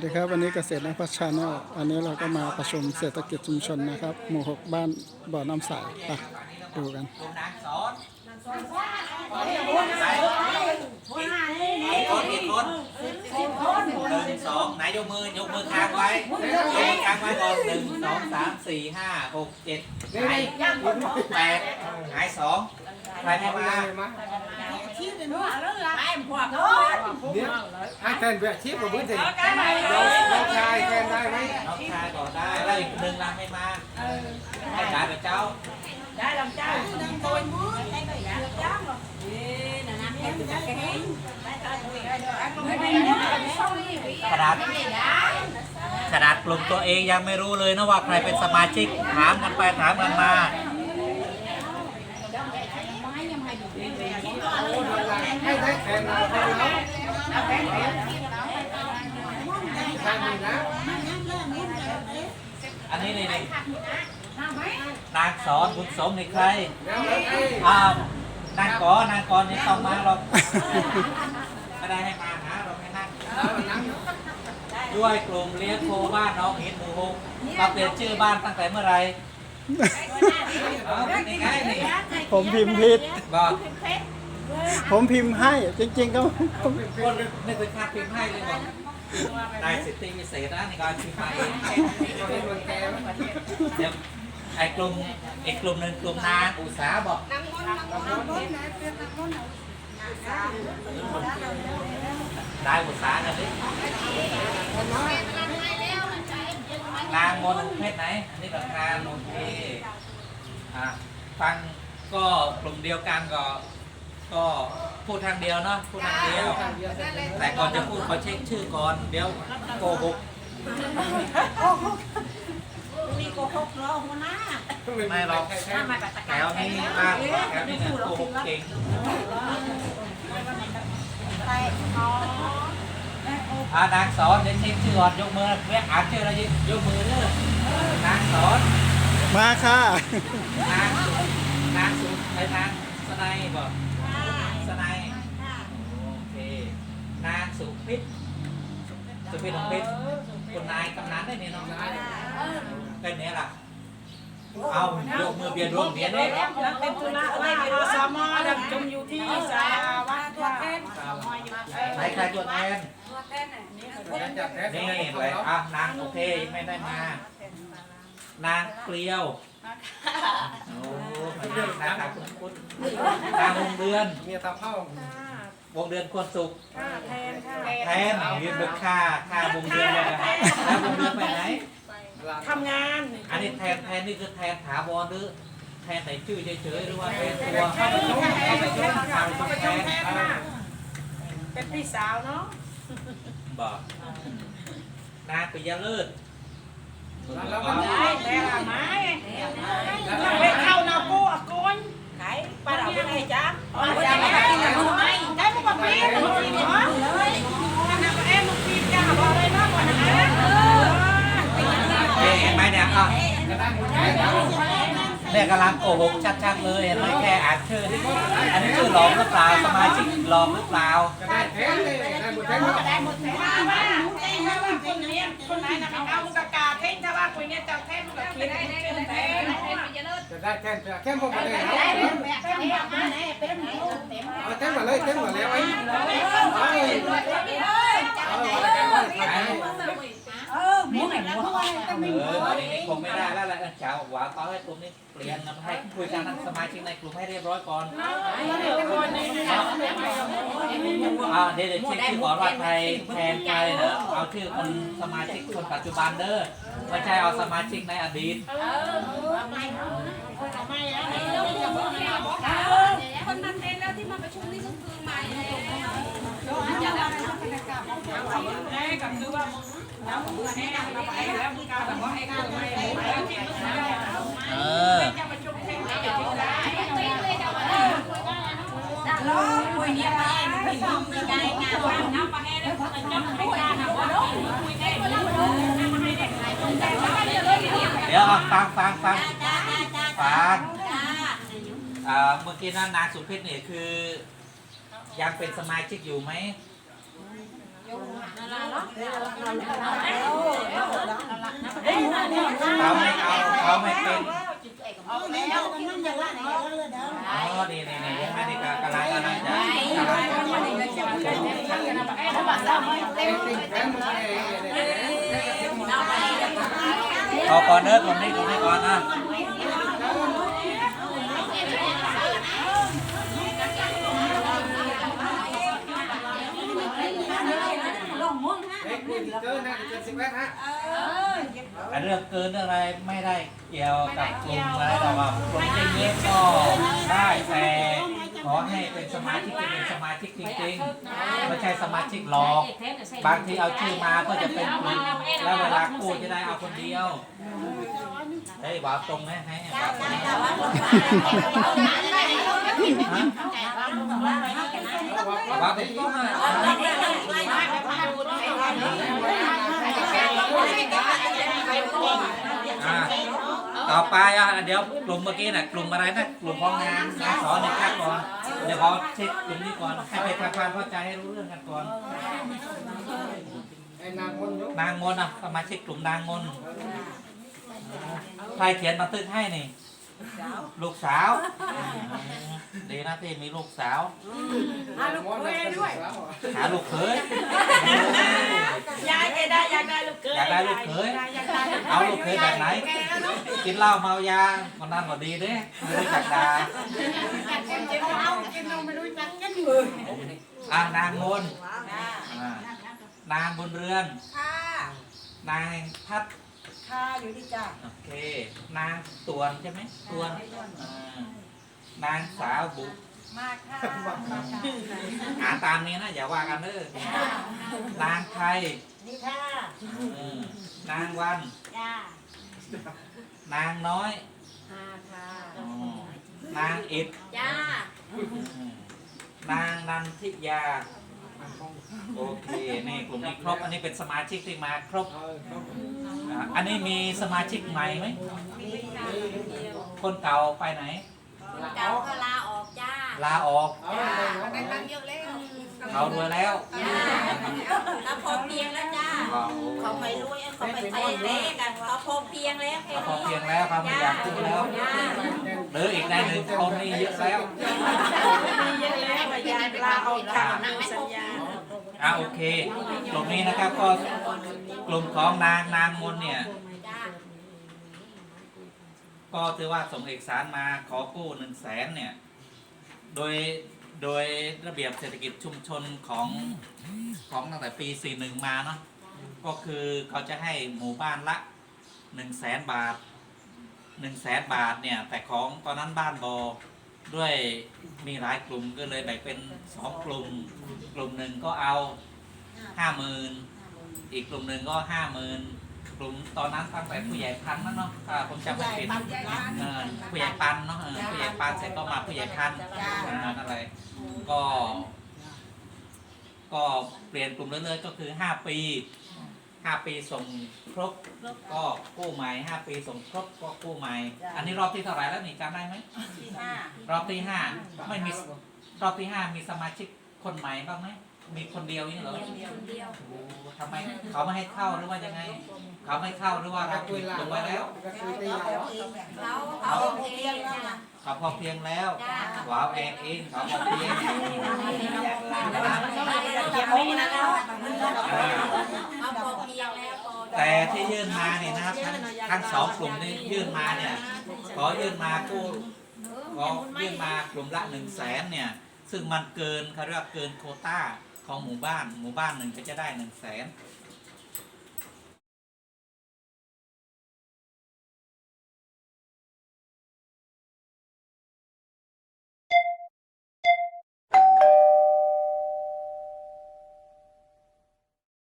สดีครับวันนี้เกษตรนพัชชาแนลอันนี้เราก็มาประชุมเศรษฐกิจชุมชนนะครับ หมู่หกบ้านบ่อน้ำใสไปดูกันสอนกี่คนกี่คนหนึ่งสองไหนยกมือยกมือค้างไว้ยกมือค้างไว้ก่อนหนึ่งสองสามสี่ห้าหกเจ็ดหายแปดหายสองใครไม่มา ให้แทนเบียชีพกับพื้นที่น้องชายแทนได้ไหมน้องชายก่อนได้แล้วอีกหนึ่งลังไม่มาให้จ่ายกับเจ้าขนาดขนาดกลุ่มตัวเองยังไม่รู้เลยนะว่าใครเป็นสมาชิกถามกันไปถามกันมา ให้ได้แทนเราแล้วแทนดีนะ อันนี้นี่นี่นางสอนบุญสมนี่ใครแล้วไอ้อ้าวนางกอนางกอนนี่ต้องมาหรอกไม่ได้ให้มาหาเราให้นั่งนั่งด้วยกลุ่มเลี้ยงโคบ้านน้องหินหมู่หกมาเปลี่ยนชื่อบ้านตั้งแต่เมื่อไหร่เอานี่ไงนี่ผมพิมพ์ผิดบอก ผมพิมพ์ให้ จริงๆก็คนนี่เป็นค่าพิมพ์ให้เลยบอกนายสิทธิวิเศษนะนี่ก็พิมพ์มาเองเป็นคนแก่เดี๋ยวไอ้กลุ่มไอ้กลุ่มหนึ่งกลุ่มนางอุตสาหบอกได้อุตสาหกันดินางมนเพศไหนอันนี้ราคาโอเคอะฟังก็กลุ่มเดียวกันก็ ก็พูดทางเดียวเนาะพูดทางเดียว แต่ก่อนจะพูดขอเช็คชื่อก่อนเดี๋ยวโกหกไม่หรอกแถวนี้บ้านแถวนี้เนี่ยโกหกเก่งอ่านางสอนเดี๋ยวเช็คชื่อก่อนยกมือเรียกอ่านชื่ออะไรยกมือเด้อนางสอนมาค่ะนางนางสุไอ้นาง สไนยบอกสไนยโอเคนางสุพิษสุพิษของพิษคนนายกำนันได้เนี่ยเน้องเป็นเนี้ยล่ะเอายกมือเบียดรวมเบียดเลยเป็นธุระอะไรไม่รู้สมอดำจมอยู่ที่สาวัดตัวแทนใครใครตัวแทนจับแทนนี่เลยอะนางโอเคไม่ได้มานางเกลียว โอ้นางนางขาวคุณคุณนางวงเดือนเมียตาเผ่าวงเดือนควรสุขแทนค่ะแทนเรียนเป็นค่าค่าวงเดือนเลยนะแล้ววงเดือนไปไหน ทำงานอันนี้แทนแทนนี่คือแทนถาวรหรือแทนไหนชื่อเฉยๆหรือว่าแทนตัวเข้าไปชมเข้าไปชมเข้าเข้าไปไปชชมมแทแทนนค่ะเป็นพี่สาวเนาะบอกนางปิยเลิศแล้วมันได้แต่ละไม้ไปเข้านาปูอากนขายปลาดาวไงจ๊ะปลาดาวไม่ได้กินหรือไม่ได้พวกกับพี่หนูกินเหรอขนาดเอ็มลูกพี่จ้าบอกเลยนะวันนั้น เอ๊ะเห็นไหมเนี่ยอะเนี่ยกำลังโกหกชัดๆเลยเห็นไหมแค่อ่านชื่อนี่อันนี้ชื่อหลอกหรือเปล่าสมาชิกหลอกหรือเปล่าได้แทนเลยได้หมดแทนได้หมดแทนว่าว่าถ้าว่าคนเลยงคนไหนนะเอามึงกะกาเท่งถ้าว่าคนเนี้ยเท่งมึงกะคิดให้เท่งแทนจะได้แทนแค่พวกมันได้เอาแทนมาเลยแทนมาแล้วไอ้เอาเอา เออตอนนี้คงไม่ได้แล้วแหละ เช้าหวาตอนให้กลุ่มนี้เปลี่ยนนะให้คุยกันทั้งสมาชิกในกลุ่มให้เรียบร้อยก่อนอ่าเดี๋ยวเดี๋ยวเช็คชื่อก่อนว่าใครแทนใครนะเอาชื่อคนสมาชิกคนปัจจุบันเด้อไม่ใช่เอาสมาชิกในอดีตคนนั้นเองแล้วที่มาประชุมนี่ก็คือใหม่เลยแม่กับคือว่าแล้วมึงแม่เราไปแล้วมึงกาแบบว่าให้ข้าวไม่แล้วที่มึงไม่ได้ เออ จะประชุมเท่งได้จะได้ คุยเนี่ยไปพี่น้องมีใจงานว่าน้ำปลาแห้งแล้วคนจะไม่กล้านะว่าคุยได้ก็แล้วไม่ได้ขายคนแต่ว่าเดี๋ยวเลยเดี๋ยวเดี๋ยวเอาฟังฟังฟังจ้าจ้าจ้าฟังจ้าอ่าเมื่อกี้นั้นนางสุพิษเนี่ยคือ ยังเป็นสมาชิกอยู่ไหมเขาไม่เอาเขาไม่เป็นอ๋อนี่นี่นี่ยังไม่ได้กำลังกำลังจะกำลัง เอาก่อนเด้อตรงนี้ตรงนี้ก่อนนะเด็กคุยเกินนะเกินสิบแปดฮะไอ้เรื่องเกินเรื่องอะไรไม่ได้เกี่ยวกับกลุ่มอะไรแต่ว่ากลุ่มเยอะๆก็ได้แต่ ขอให้เป็นสมาชิกที่เป็นสมาชิกจริงๆไม่ใช่สมาชิกหลอก บางทีเอาชื่อมาก็จะเป็นกลุ่มแล้วเวลากู้จะได้เอาคนเดียวเฮ้ยว่าตรงไหมให้ว่าตรงไหมฮะว่าเป็นต้นนะ อ่าต่อไปอะเดี๋ยวกลุ่มเมื่อกี้น่ะกลุ่มอะไรนะกลุ่มของงานงานสอนในแค่ก่อนเดี๋ยวขอเช็คกลุ่มนี้ก่อนให้ไปทำความเข้าใจให้รู้เรื่องกันก่อนไอ้นางคนยกนางมนต์อะสมาชิกกลุ่มนางมนต์ใครเขียนบันทึกให้นี่ ลูกสาวดีนะที่มีลูกสาวหาลูกเคยด้วย หาลูกเขยยายแกได้อยากได้ลูกเกยอยากได้ลูกเขยเอาลูกเขยแบบไหน กินเหล้าเมายาคนนั้นก็ดีเด้ไม่รู้จักดาอ่านางมนต์อ่านางบุญเรือนค่ะนางพัด ค่ะอยู่ที่จ้าโอเค นางตวนใช่ไหมตวนอ่านางสาวบุมากค่ะหาตามนี้นะอย่าว่ากันเด้อนางไทยนี่ค่ะเออนางวัน จ้านางน้อยค่ะค่ะอ๋อนางอิดจ้าอืมนางนันทิยา โอเคนี่กลุ่มนี้ครบอันนี้เป็นสมาชิกที่มาครบอ่าอันนี้มีสมาชิกใหม่ไหมคนเก่าไปไหน เก่าก็ลาออกจ้าลาออก เอาไปเนาะได้ตังค์เยอะแล้วเขารวยแล้วจ้าก็พอเพียงแล้วจ้าว้าวเขาไม่รวยเขาไม่ใช่เล็กกันเขาพอเพียงแล้วแค่เขาพอเพียงแล้วเขาไม่อยากกู้แล้วจ้าหรืออีกในหนึ่งคนนี่เยอะแล้ว มีเยอะแล้วยายลาออกจากสัญญา อ่าโอเค กลุ่มนี้นะครับก็กลุ่มของนางนางมนเนี่ย ก็ถือว่าส่งเอกสารมาขอกู้หนึ่งแสนเนี่ย โดยโดยระเบียบเศรษฐกิจชุมชนของของตั้งแต่ปี 41 มาเนาะก็คือเขาจะให้หมู่บ้านละ1 0 0 0 0แสนบาท1 0 0 0 0แสนบาทเนี่ย แต่ของตอนนั้นบ้านบอ ด้วยมีหลายกลุ่มก็เลยแบ่งเป็นสองกลุ่ม กลุ่มหนึ่งก็เอาห้าหมื่นอีกกลุ่มหนึ่งก็ห้าหมื่นกลุ่มตอนนั้นตั้งแต่ผู้ใหญ่พันธุ์นั่นเนาะถ้าผมจำไม่ผิดเออผู้ใหญ่ปันเนาะเออผู้ใหญ่ปันเสร็จก็มาผู้ใหญ่พันธุ์อ่านั่นแหละก็ ก็เปลี่ยนกลุ่มเรื่อยๆก็คือห้าปี ห้าปีส่งครบก็กู้ใหม่ห้าปีส่งครบก็กู้ใหม่ อันนี้รอบที่เท่าไหร่แล้วนี่จำได้ไหมที่ห้ารอบที่ห้าไม่มีรอบที่ห้ามีสมาชิกคนใหม่บ้างไหมมีคนเดียวนี่เหรอคนเดียวโอ้ทำไมเขาไม่ให้เข้าหรือว่ายังไง เขาไม่เข้าหรือว่าเราคุปิยดลาลงไว้แล้วก็คุยตีแล้วเขาเขาโอเคจ้า เขาพอเพียงแล้วจ้าว้าวแอนเองเขาพอเพียงอย่าไม่นะเราอ่าเขาพอเพียงแล้วพอแต่ที่ยื่นมาเนี่ยนะครับทั้งทั้งสองกลุ่มนี้ยื่นมาเนี่ยขอยื่นมากู้ขอยื่นมากลุ่มละหนึ่งแสนเนี่ยซึ่งมันเกินเขาเรียกว่าเกินโควต้าของหมู่บ้าน หมู่บ้านหนึ่งก็จะได้หนึ่งแสน